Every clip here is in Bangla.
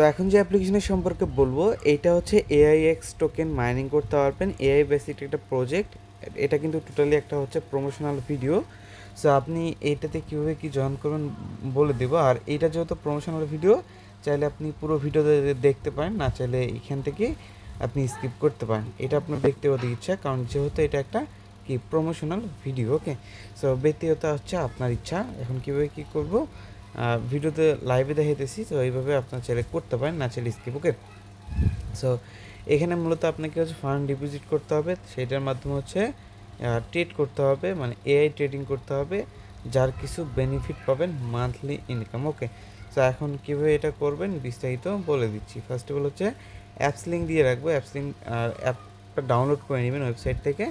তো এখন যে অ্যাপ্লিকেশনের সম্পর্কে বলব এইটা হচ্ছে এআইএক্স টোকেন মাইনিং করতে পারবেন। এআই বেসিক একটা প্রজেক্ট এটা কিন্তু টোটালি একটা হচ্ছে প্রমোশনাল ভিডিও সো আপনি এইটাতে কীভাবে কি জয়েন করবেন বলে দেবো। আর এইটা যেহেতু প্রমোশনাল ভিডিও চাইলে আপনি পুরো ভিডিও দেখতে পারেন, না চাইলে এখান থেকে আপনি স্কিপ করতে পারেন। এটা আপনার ব্যক্তিগত ইচ্ছা, কারণ যেহেতু এটা একটা কি প্রমোশনাল ভিডিও ওকে সো ব্যক্তিগত হচ্ছে আপনার ইচ্ছা। এখন কীভাবে কী করব? ভিডিওতে লাইভে দেখাইতেছি, তো এইভাবে আপনার চাইলে করতে পারেন, না চাইলে স্কিপ ওকে সো এখানে মূলত আপনাকে হচ্ছে ফান্ড ডিপোজিট করতে হবে, সেটার মাধ্যমে হচ্ছে ট্রেড করতে হবে মানে এআই ট্রেডিং করতে হবে, যার কিছু বেনিফিট পাবেন মান্থলি ইনকাম ওকে সো এখন কীভাবে এটা করবেন বিস্তারিত বলে দিচ্ছি। ফার্স্ট অফ অল হচ্ছে অ্যাপস লিঙ্ক দিয়ে রাখব অ্যাপস লিঙ্ক আর অ্যাপটা ডাউনলোড করে নেবেন ওয়েবসাইট থেকে।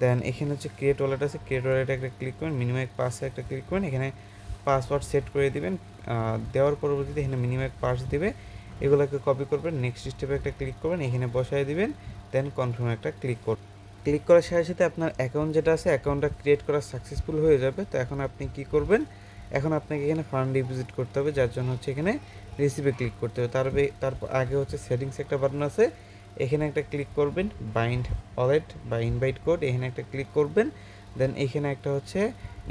দেন এখানে হচ্ছে ক্রিয়েট ওয়ালেট আছে ক্রিয়েট ওয়ালেটে একটা ক্লিক করেন মিনিমাম পাসে একটা ক্লিক করেন এখানে পাসওয়ার্ড সেট করে দিবেন দেওয়ার পরবর্তীতে এখানে মিনিমাম পাস দিবে। এগুলোকে কপি করবেন নেক্সট স্টেপে একটা ক্লিক করবেন, এখানে বসায় দিবেন দেন কনফার্ম একটা ক্লিক করবেন ক্লিক করার সাথে সাথে আপনার অ্যাকাউন্ট যেটা আছে অ্যাকাউন্টটা ক্রিয়েট করা সাকসেসফুল হয়ে যাবে। তো এখন আপনি কি করবেন, এখন আপনাকে এখানে ফান্ড ডিপোজিট করতে হবে, যার জন্য হচ্ছে এখানে রিসিভে ক্লিক করতে হবে। তার তারপর আগে হচ্ছে সেটিংস একটা বাটন আছে, এখানে একটা ক্লিক করবেন বাইন্ড ওয়ালেট বা ইনভাইট কোড এখানে একটা ক্লিক করবেন দেন এখানে একটা হচ্ছে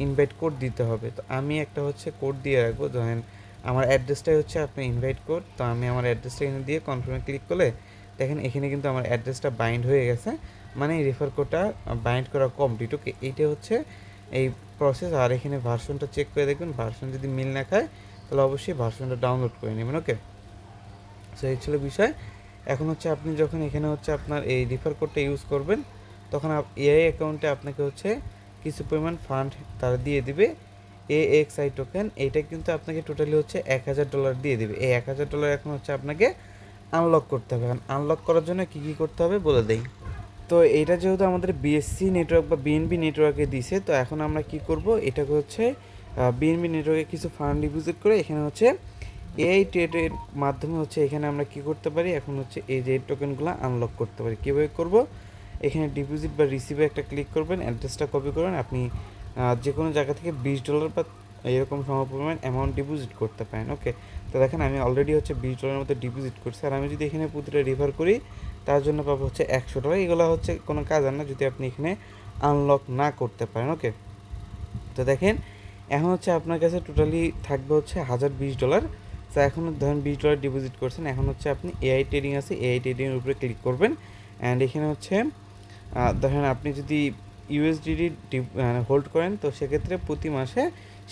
ইনভাইট কোড দিতে হবে। তো আমি একটা হচ্ছে কোড দিয়ে রাখব, ধরেন আমার অ্যাড্রেসটাই হচ্ছে আপনার ইনভাইট কোড তো আমি আমার অ্যাড্রেসটা এখানে দিয়ে কনফার্মে ক্লিক করলে দেখেন এখানে কিন্তু আমার অ্যাড্রেসটা বাইন্ড হয়ে গেছে মানে রেফার কোডটা বাইন্ড করা কমপ্লিট ওকে এইটা হচ্ছে এই প্রসেস আর এখানে ভার্সনটা চেক করে দেখবেন ভার্সন যদি মিল না খায়, তাহলে অবশ্যই ভার্সনটা ডাউনলোড করে নেবেন ওকে সো এই ছিল বিষয়। এখন হচ্ছে আপনি যখন এখানে হচ্ছে আপনার এই রেফার কোডটা ইউজ করবেন, তখন এআই অ্যাকাউন্টে আপনাকে হচ্ছে কিছু পরিমাণ ফান্ড তারা দিয়ে দিবে। এ এক্স আই টোকেন এইটা কিন্তু আপনাকে টোটালি হচ্ছে এক হাজার ডলার দিয়ে দিবে। এই এক হাজার ডলার এখন হচ্ছে আপনাকে আনলক করতে হবে। আনলক করার জন্য কী কী করতে হবে বলে দেই। তো এটা যেহেতু আমাদের বিএসসি নেটওয়ার্ক বা বিএনবি নেটওয়ার্কে দিছে, তো এখন আমরা কি করব? এটাকে হচ্ছে বিএনবি নেটওয়ার্কে কিছু ফান্ড ডিপোজিট করে এখানে হচ্ছে এআই ট্রেডের মাধ্যমে হচ্ছে এখানে আমরা কি করতে পারি? এখন হচ্ছে এই যে টোকেনগুলো আনলক করতে পারি। কীভাবে করব? এখানে ডিপোজিট বা রিসিভে একটা ক্লিক করবেন অ্যাড্রেসটা কপি করবেন, আপনি যে কোনো জায়গা থেকে বিশ ডলার বা এরকম সমপরিমাণ অ্যামাউন্ট ডিপোজিট করতে পারেন ওকে তো দেখেন আমি অলরেডি হচ্ছে বিশ ডলারের মতো ডিপোজিট করছি, আর আমি যদি এখানে প্রতিটা রিফার করি, তার জন্য পাবো হচ্ছে একশো টাকা এগুলো হচ্ছে কোনো কাজ আর না, যদি আপনি এখানে আনলক না করতে পারেন ওকে তো দেখেন, এখন হচ্ছে আপনার কাছে টোটালি থাকবে হচ্ছে হাজার বিশ ডলার তো এখন ধরেন বিশ ডলার ডিপোজিট করছেন, এখন হচ্ছে আপনি এআই ট্রেডিং আছে এআই ট্রেডিংয়ের উপরে ক্লিক করবেন অ্যান্ড এখানে হচ্ছে ধরেন আপনি যদি ইউএসডিডি হোল্ড করেন, তো সেক্ষেত্রে প্রতি মাসে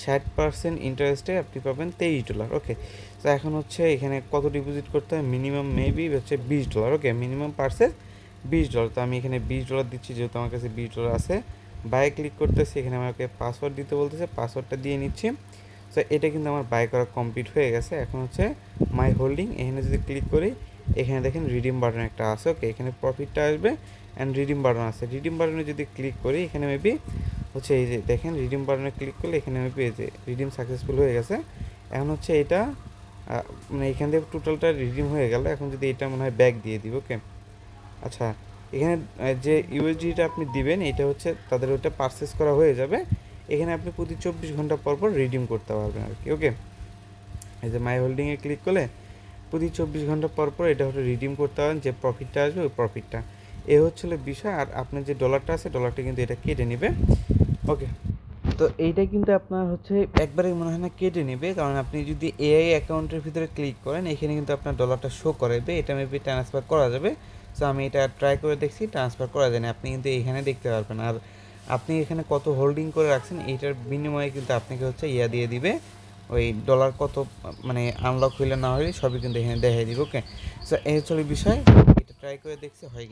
ষাট পার্সেন্ট ইন্টারেস্টে আপনি পাবেন তেইশ ডলার ওকে তো এখন হচ্ছে এখানে কত ডিপোজিট করতে হয়? মিনিমাম মেবি হচ্ছে বিশ ডলার ওকে মিনিমাম পার্সেন্ট বিশ ডলার তো আমি এখানে বিশ ডলার দিচ্ছি, যেহেতু আমার কাছে বিশ ডলার আছে। বাই ক্লিক করতেছি, এখানে আমাকে পাসওয়ার্ড দিতে বলতেছে পাসওয়ার্ডটা দিয়ে নিচ্ছি। তো এটা কিন্তু আমার বাই করা কমপ্লিট হয়ে গেছে। এখন হচ্ছে মাই হোল্ডিং এখানে যদি ক্লিক করি, এখানে দেখেন রিডিম বাটন একটা আছে ওকে এখানে প্রফিটটা আসবে। অ্যান্ড রিডিম বাটন আছে। রিডিম বাটনে যদি ক্লিক করি, এখানে মেবি হচ্ছে এই যে দেখেন রিডিম বাটনে ক্লিক করলে এখানে মেবি এই যে রিডিম সাকসেসফুল হয়ে গেছে। এখন হচ্ছে এটা মানে এখান থেকে টোটালটা রিডিম হয়ে গেল। এখন যদি এটা মনে হয় ব্যাক দিয়ে দিব ওকে আচ্ছা এখানে যে ইউএসডিটা আপনি দিবেন, এটা হচ্ছে তাদের ওটা পারচেস করা হয়ে যাবে। এখানে আপনি প্রতি চব্বিশ ঘণ্টা পর পর রিডিম করতে পারবেন আর কি ওকে এই যে মাই হোল্ডিংয়ে ক্লিক করলে প্রতি চব্বিশ ঘণ্টা পর পর এটা হচ্ছে রিডিম করতে পারেন, যে প্রফিটটা আসবে ওই প্রফিটটা এ হচ্ছিল বিষয়, আর আপনার যে ডলারটা আছে ডলারটা কিন্তু এটা কেটে নেবে। ওকে তো এইটা কিন্তু আপনার হচ্ছে একবারে মনে হয় না কেটে নেবে, কারণ আপনি যদি এআই অ্যাকাউন্টের ভিতরে ক্লিক করেন, এখানে কিন্তু আপনার ডলারটা শো করাবে এটা মেবি ট্রান্সফার করা যাবে। সো আমি এটা ট্রাই করে দেখছি ট্রান্সফার করা যায় না, আপনি কিন্তু এখানে দেখতে পারবেন। আর আপনি এখানে কত হোল্ডিং করে রাখছেন এইটার বিনিময়ে কিন্তু আপনাকে হচ্ছে ইয়া দিয়ে দিবে, ওই ডলার কত মানে আনলক হইলে না হইলে সবই কিন্তু এখানে দেখাই দিবে ওকে সো এই হচ্ছে বিষয়, এটা ট্রাই করে দেখছি, হয়।